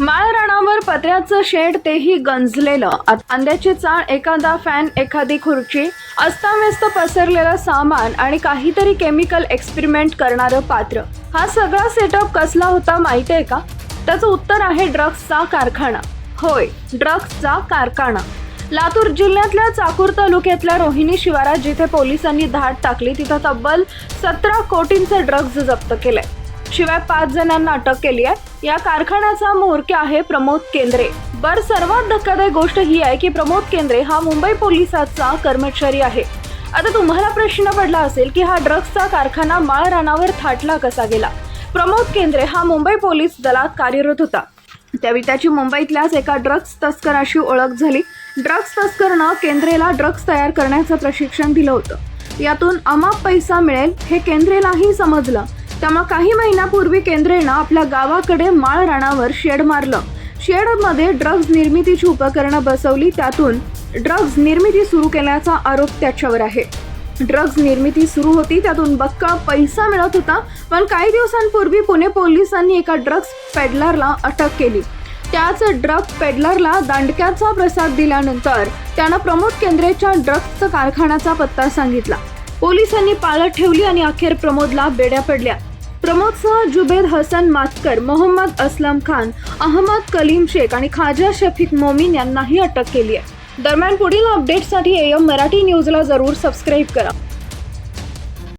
माळराणावर पत्र्याचं शेड तेही गंजलेलं. आत- अंड्याची चाळ एखादा फॅन एखादी खुर्ची अस्ताव्यस्त पसरलेलं सामान आणि काहीतरी केमिकल एक्सपेरिमेंट करणारं पात्र. हा सगळा सेटअप कसला होता माहिती आहे का? त्याचं उत्तर आहे ड्रग्सचा कारखाना. होय ड्रग्सचा कारखाना. लातूर जिल्ह्यातल्या चाकूर तालुक्यातल्या रोहिणी शिवारात जिथे पोलिसांनी धाड टाकली तिथं तब्बल सतरा कोटींचे ड्रग्ज जप्त केले शिवाय पाच जणांना अटक केली आहे. या कारखान्याचा म्होरक्या आहे प्रमोद केंद्रे. बर सर्वात धक्कादायक गोष्ट ही आहे की प्रमोद केंद्रे हा मुंबई पोलिसाचा कर्मचारी आहे. आता तुम्हाला प्रश्न पडला असेल की हा ड्रग्सचा कारखाना माळरानावर थाटला कसा गेला? प्रमोद केंद्रे हा मुंबई पोलीस दलात कार्यरत होता. त्यावेळी त्याची मुंबईतल्याच एका ड्रग्ज तस्कराशी ओळख झाली. ड्रग्ज तस्करनं केंद्रेला ड्रग्ज तयार करण्याचं प्रशिक्षण दिलं होतं. यातून अमाप पैसा मिळेल हे केंद्रेलाही समजलं. त्यामुळे काही महिन्यापूर्वी केंद्रेनं आपल्या गावाकडे माळ राणावर शेड मारलं. शेडमध्ये ड्रग्ज निर्मितीची उपकरणं बसवली त्यातून ड्रग्ज निर्मिती सुरू केल्याचा आरोप त्याच्यावर आहे. ड्रग्ज निर्मिती सुरू होती त्यातून बक्का पैसा मिळत होता पण काही दिवसांपूर्वी पुणे पोलिसांनी एका ड्रग्ज पेडलरला अटक केली. त्याच ड्रग पेडलरला दांडक्याचा प्रसाद दिल्यानंतर त्यानं प्रमोद केंद्रेच्या ड्रग्जचा कारखान्याचा पत्ता सांगितला. पोलिसांनी पाळत ठेवली आणि अखेर प्रमोदला बेड्या पडल्या. प्रमोदसह जुबेद हसन मातकर मोहम्मद असलम खान अहमद कलीम शेख आणि खाजा शफीक मोमीन यांनाही अटक केली आहे. दरम्यान पुढील अपडेटसाठी एम मराठी न्यूजला जरूर सबस्क्राईब करा.